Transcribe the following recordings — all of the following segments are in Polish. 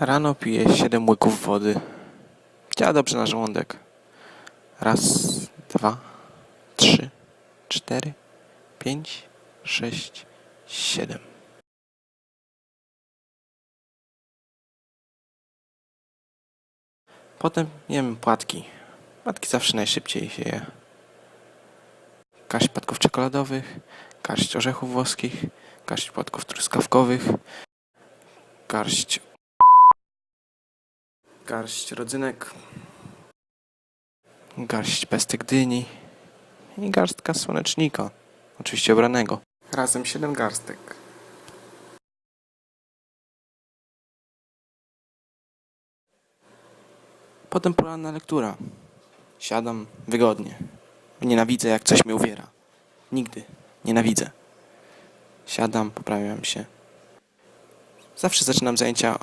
Rano piję 7 łyków wody. Działa dobrze na żołądek. Raz, dwa, trzy, cztery, pięć, sześć, siedem. Potem jem płatki. Płatki zawsze najszybciej się je. Garść płatków czekoladowych, garść orzechów włoskich, garść płatków truskawkowych, garść garść rodzynek, garść pestek dyni i garstka słonecznika, oczywiście obranego. Razem siedem garstek. Potem poranna lektura. Siadam wygodnie. Nienawidzę, jak coś mnie uwiera. Nigdy. Nienawidzę. Siadam, poprawiam się. Zawsze zaczynam zajęcia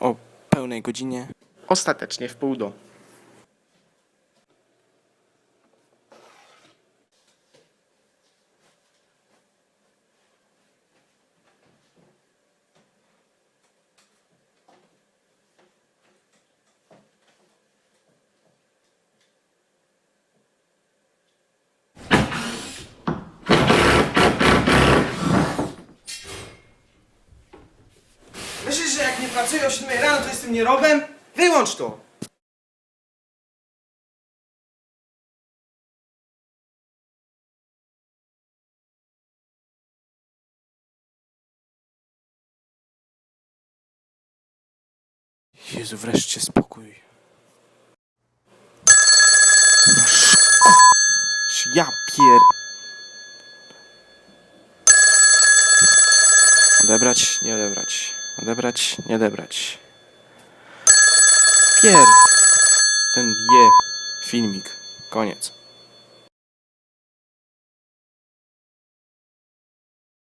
o pełnej godzinie. Ostatecznie w pół do. Myślisz, że jak nie pracuję o 7 rano, to jestem nierobem? Wyłącz to! Jezu, wreszcie spokój. Ja pier... Odebrać, nie odebrać. Odebrać, nie odebrać. Pier... Ten je... Filmik. Koniec.